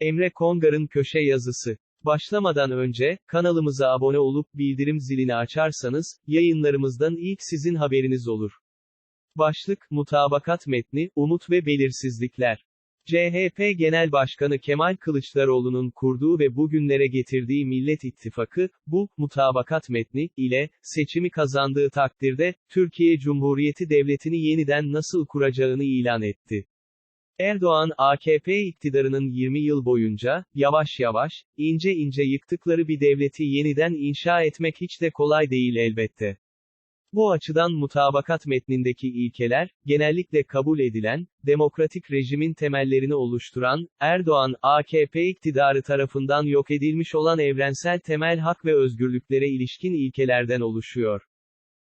Emre Kongar'ın köşe yazısı. Başlamadan önce, kanalımıza abone olup bildirim zilini açarsanız, yayınlarımızdan ilk sizin haberiniz olur. Başlık, mutabakat metni, umut ve belirsizlikler. CHP Genel Başkanı Kemal Kılıçdaroğlu'nun kurduğu ve bugünlere getirdiği Millet İttifakı, bu, mutabakat metni, ile, seçimi kazandığı takdirde, Türkiye Cumhuriyeti Devleti'ni yeniden nasıl kuracağını ilan etti. Erdoğan, AKP iktidarının 20 yıl boyunca, yavaş yavaş, ince ince yıktıkları bir devleti yeniden inşa etmek hiç de kolay değil elbette. Bu açıdan mutabakat metnindeki ilkeler, genellikle kabul edilen, demokratik rejimin temellerini oluşturan, Erdoğan, AKP iktidarı tarafından yok edilmiş olan evrensel temel hak ve özgürlüklere ilişkin ilkelerden oluşuyor.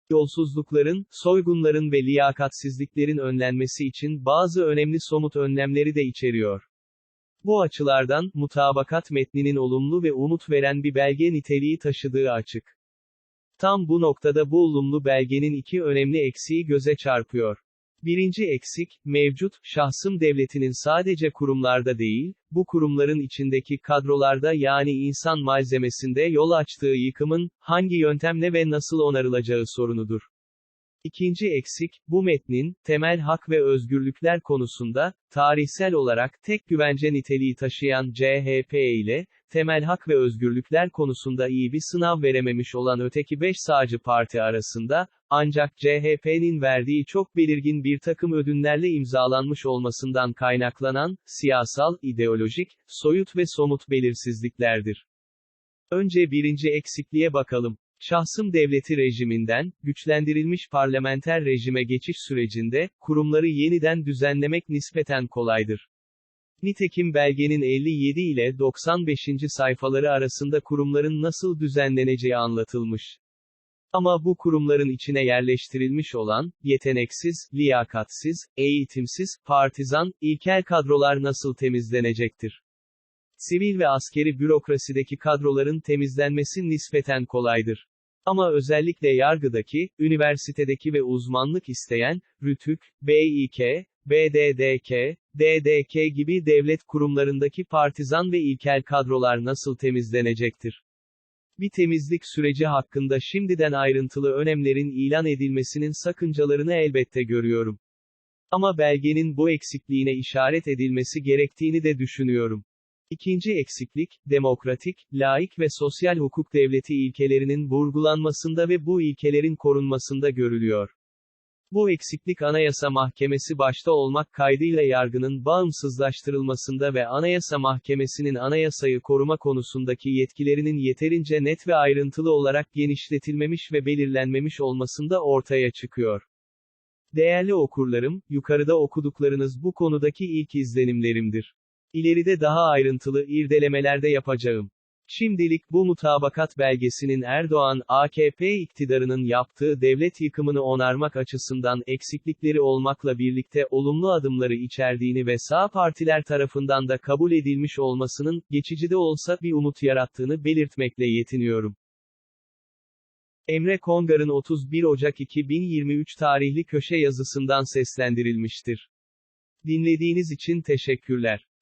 Yolsuzlukların, soygunların ve liyakatsizliklerin önlenmesi için bazı önemli somut önlemleri de içeriyor. Bu açılardan, mutabakat metninin olumlu ve umut veren bir belge niteliği taşıdığı açık. Tam bu noktada bu olumlu belgenin iki önemli eksiği göze çarpıyor. Birinci eksik, mevcut, şahsım devletinin sadece kurumlarda değil, bu kurumların içindeki kadrolarda yani insan malzemesinde yol açtığı yıkımın, hangi yöntemle ve nasıl onarılacağı sorunudur. İkinci eksik, bu metnin, temel hak ve özgürlükler konusunda, tarihsel olarak tek güvence niteliği taşıyan CHP ile, temel hak ve özgürlükler konusunda iyi bir sınav verememiş olan öteki beş sağcı parti arasında, ancak CHP'nin verdiği çok belirgin bir takım ödünlerle imzalanmış olmasından kaynaklanan, siyasal, ideolojik, soyut ve somut belirsizliklerdir. Önce birinci eksikliğe bakalım. Şahsım devleti rejiminden, güçlendirilmiş parlamenter rejime geçiş sürecinde, kurumları yeniden düzenlemek nispeten kolaydır. Nitekim belgenin 57 ile 95. sayfaları arasında kurumların nasıl düzenleneceği anlatılmış. Ama bu kurumların içine yerleştirilmiş olan, yeteneksiz, liyakatsiz, eğitimsiz, partizan, ilkel kadrolar nasıl temizlenecektir? Sivil ve askeri bürokrasideki kadroların temizlenmesi nispeten kolaydır. Ama özellikle yargıdaki, üniversitedeki ve uzmanlık isteyen, RÜTÜK, BİK, BDDK, DDK gibi devlet kurumlarındaki partizan ve ilkel kadrolar nasıl temizlenecektir? Bir temizlik süreci hakkında şimdiden ayrıntılı önemlerin ilan edilmesinin sakıncalarını elbette görüyorum. Ama belgenin bu eksikliğine işaret edilmesi gerektiğini de düşünüyorum. İkinci eksiklik, demokratik, laik ve sosyal hukuk devleti ilkelerinin vurgulanmasında ve bu ilkelerin korunmasında görülüyor. Bu eksiklik Anayasa Mahkemesi başta olmak kaydıyla yargının bağımsızlaştırılmasında ve Anayasa Mahkemesi'nin anayasayı koruma konusundaki yetkilerinin yeterince net ve ayrıntılı olarak genişletilmemiş ve belirlenmemiş olmasında ortaya çıkıyor. Değerli okurlarım, yukarıda okuduklarınız bu konudaki ilk izlenimlerimdir. İleride daha ayrıntılı irdelemelerde yapacağım. Şimdilik bu mutabakat belgesinin Erdoğan, AKP iktidarının yaptığı devlet yıkımını onarmak açısından eksiklikleri olmakla birlikte olumlu adımları içerdiğini ve sağ partiler tarafından da kabul edilmiş olmasının, geçici de olsa bir umut yarattığını belirtmekle yetiniyorum. Emre Kongar'ın 31 Ocak 2023 tarihli köşe yazısından seslendirilmiştir. Dinlediğiniz için teşekkürler.